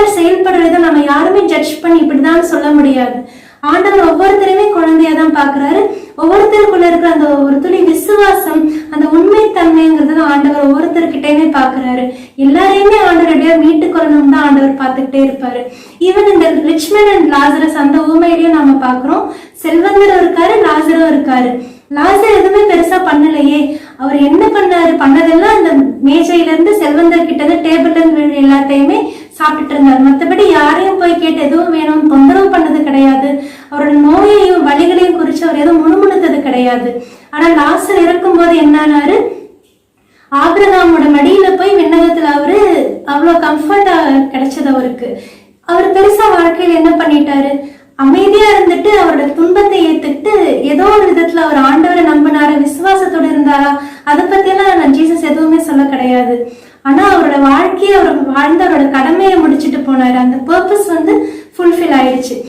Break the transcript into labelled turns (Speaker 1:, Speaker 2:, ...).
Speaker 1: ஆண்டவர் செயல்படுற விதம் நம்ம யாருமே ஜட்ஜ் பண்ணி இப்படிதான் சொல்ல முடியாது. ஆண்டவர் ஒவ்வொருத்தருமே குழந்தையா தான் பாக்குறாரு ஒவ்வொருத்தருக்குள்ள இருக்கிற அந்த ஒரு துளி விசுவாசம் அந்த உண்மை தன்மைங்கிறது ஆண்டவர் ஒவ்வொருத்தருக்கிட்டயுமே பாக்குறாரு எல்லாரையுமே ஆண்டவர் எப்படியா மீட்டு கொள்ளணும் தான் ஆண்டவர் பார்த்துக்கிட்டே இருப்பாரு. ஈவன் இந்த ரிச்மன் அண்ட் லாசரஸ் அந்த ஊமையிலையும் நாம பாக்குறோம் செல்வந்தரும் இருக்காரு லாசரும் இருக்காரு. லாசர் எதுவுமே பெருசா பண்ணலையே. அவர் என்ன பண்ணாரு? பண்ணதெல்லாம் அந்த மேஜையில இருந்து செல்வந்தர் கிட்ட இருந்து டேபிள் இருந்து எல்லாத்தையுமே சாப்பிட்டு இருந்தார் மத்தபடி யாரையும் போய் கேட்டு எதுவும் வேணும் தொந்தரவு பண்ணது கிடையாது. அவரோட நோயையும் வலிகளையும் குறிச்சு அவர் எதுவும் முணுமுணுத்தது கிடையாது. ஆனா லாசர் இறக்கும்போது என்னானாரு ஆபிரகாமோட மடியில போய் விண்ணகத்துல அவரு அவ்வளவு கம்ஃபர்டா கிடைச்சது அவருக்கு. அவர் பெருசா வாழ்க்கையில என்ன பண்ணிட்டாரு? அமைதியா இருந்துட்டு அவரோட துன்பத்தை ஏத்துக்கிட்டு ஏதோ ஒரு விதத்துல அவர் ஆண்டவரை நம்பினாரா? விசுவாசத்தோட இருந்தாரா? அதை பத்தியெல்லாம் நான் ஜீசஸ் எதுவுமே சொல்ல கிடையாது. ஆனா அவரோட வாழ்க்கையை அவர் வாழ்ந்த அவரோட போனார். அந்த பர்பஸ் வந்து ஃபுல்ஃபில் ஆயிடுச்சு.